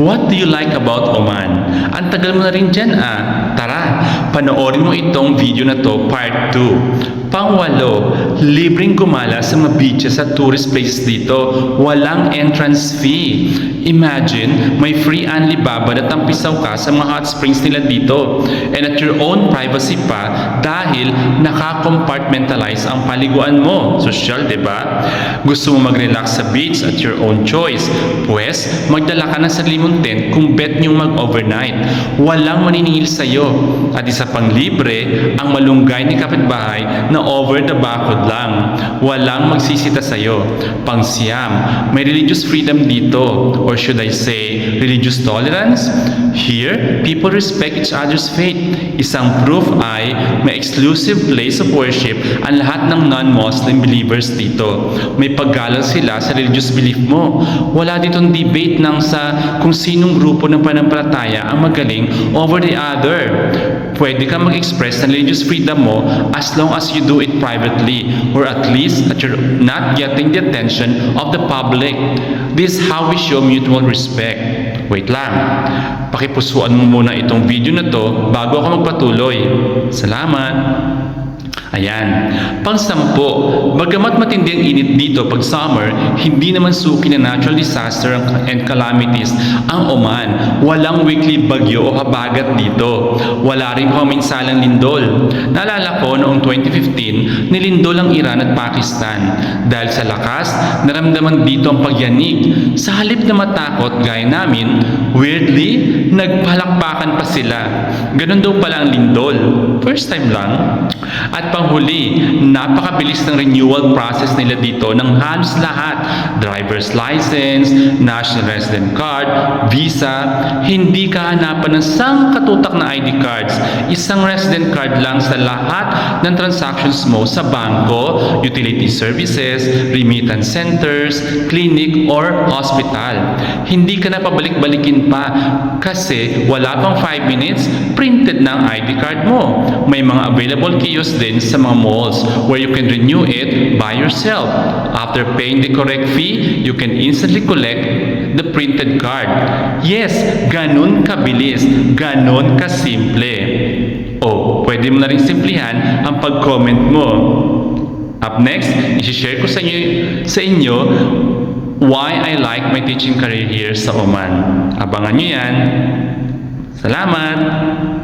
What do you like about Oman? Ang tagal mo na rin dyan ah. Tara, panoorin mo itong video na to, part 2. Pangwalo, libreng gumala sa mga beaches at tourist places dito. Walang entrance fee. Imagine, may free Alibaba na tampisaw ka sa mga hot springs nila dito. And at your own privacy pa dahil naka-compartmentalize ang paliguan mo. Social, di ba? Gusto mo mag-relax sa beach at your own choice. Pwes, magdala ka ng sarili mong tent kung bet niyong mag-overnight. Walang maniningil sa'yo. At isa pang libre, ang malunggay ni kapitbahay na over the bakod lang. Walang magsisita sa'yo. Pang siyam, may religious freedom dito. Or should I say, religious tolerance? Here, people respect each other's faith. Isang proof ay may exclusive place of worship ang lahat ng non-Muslim believers dito. May paggalang sila sa religious belief mo. Wala ditong debate ng sa kung sinong grupo ng panampalataya ang magaling over the other. Pwede ka mag-express ng religious freedom mo as long as you do it privately or at least that you're not getting the attention of the public. This is how we show mutual respect. Wait lang. Pakipusuan mo muna itong video na to bago ako magpatuloy. Salamat! Ayan. Pang-sampo, bagamat matindi ang init dito pag summer, hindi naman suki na natural disaster and calamities ang Oman. Walang weekly bagyo o habagat dito. Wala rin paminsalang lindol. Naalala ko noong 2015, nilindol ang Iran at Pakistan. Dahil sa lakas, naramdaman dito ang pagyanig. Sa halip na matakot gaya namin, weirdly, nagpalakpakan pa sila. Ganun daw pala ang lindol. First time lang. At panghuli, napakabilis ng renewal process nila dito ng halos lahat. Driver's license, national resident card, visa, hindi ka hanapan ng sangkatutak na ID cards. Isang resident card lang sa lahat ng transactions mo sa bangko, utility services, remittance centers, clinic, or hospital. Hindi ka na pabalik-balikin pa kasi wala pang 5 minutes, printed na ID card mo. May mga available kiosks din sa mga malls where you can renew it by yourself. After paying the correct fee, you can instantly collect the printed card. Yes, ganun kabilis, ganun kasimple. O, pwede mo na rin simplihan ang pag-comment mo. Up next, isi-share ko sa inyo, sa inyo why I like my teaching career here sa Oman. Abangan nyo yan. Salamat!